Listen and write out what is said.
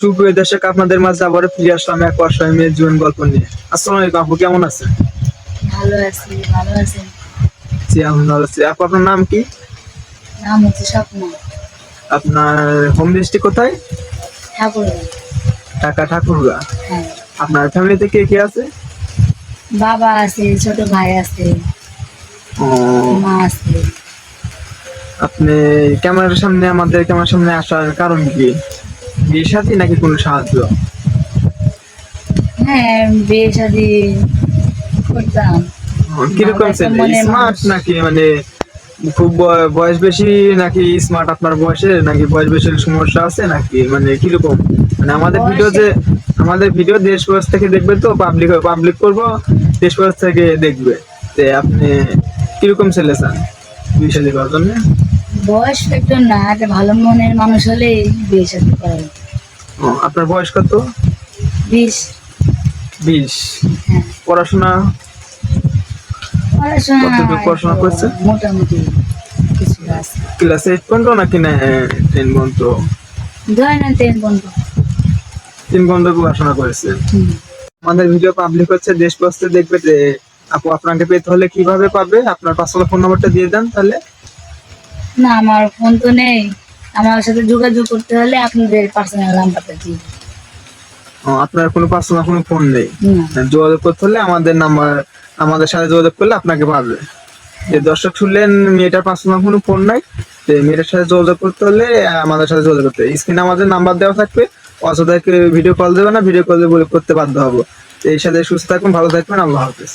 সুপ্রিয় দর্শক আপনাদের মাঝে আবারও ফিরে আসলাম এক অসহায় মেয়ের জীবন গল্প নিয়ে। আসসালামু আলাইকুম আপু কেমন আছেন? ভালো আছি ভালো আছেন? জি আমি ভালো আছি। আপু আপনার নাম কি? নাম হচ্ছে স্বপ্ন। আপনার হোম ডিস্ট্রিক্ট কোথায়? ঠাকুর ঢাকা ঠাকুরগা। হ্যাঁ। আপনার ফ্যামিলিতে কে কে আছে? বাবা আছে ছোট ভাই আছে ও, মা আছে। আপনি ক্যামেরার সামনে আমাদের ক্যামেরার সামনে আসার কারণ কি? সাথে নাকি কোনো সাহায্য? হ্যাঁ বিয়ে শাদি করতাম কীরকম স্মার্ট নাকি? মানে খুব বয়স বেশি নাকি স্মার্ট আপনার বয়সে? নাকি বয়স বেশি সমস্যা আছে নাকি? মানে কীরকম? মানে আমাদের ভিডিও যে আমাদের ভিডিও দেশ বয়স থেকে দেখবে তো পাবলিক পাবলিক করব দেশ বয়স থেকে দেখবে। তে আপনি কীরকম ছেলে চান দেওয়ার জন্য? বয়স একটু না একটা ভালো মনের মানুষ হলে বিয়ে করে ও, আপনার বয়স কত? বিশ। বিশ। হ্যাঁ। পড়াশোনা? পড়াশোনা পড়াশোনা করছে? মোটামুটি কিছু আছে। ক্লাস এইট পর্যন্ত নাকি না টেন পর্যন্ত? না টেন পর্যন্ত। তিন পর্যন্ত পড়াশোনা করেছে। আমাদের ভিডিও পাবলিক হচ্ছে দেশ বস্তে দেখবে যে আপু আপনাকে পেতে হলে কীভাবে পাবে? আপনার পার্সোনাল ফোন নাম্বারটা দিয়ে দেন তাহলে। না আমার ফোন তো নেই। আমার সাথে যোগাযোগ করতে হলে আপনাদের পার্সোনাল নাম্বারটা দিই আপনার কোনো পার্সোনাল কোনো ফোন নেই? যোগাযোগ করতে হলে আমাদের নাম্বার আমাদের সাথে যোগাযোগ করলে আপনাকে পাবে। যে দর্শক শুনলেন মেয়েটার পার্সোনাল কোনো ফোন নাই। যে মেয়েটার সাথে যোগাযোগ করতে হলে আমাদের সাথে যোগাযোগ করতে স্ক্রিনে আমাদের নাম্বার দেওয়া থাকবে। অযথাকে ভিডিও কল দেবে না ভিডিও কল বলে করতে বাধ্য হব। এই সাথে সুস্থ থাকুন ভালো থাকবেন আল্লাহ হাফিজ।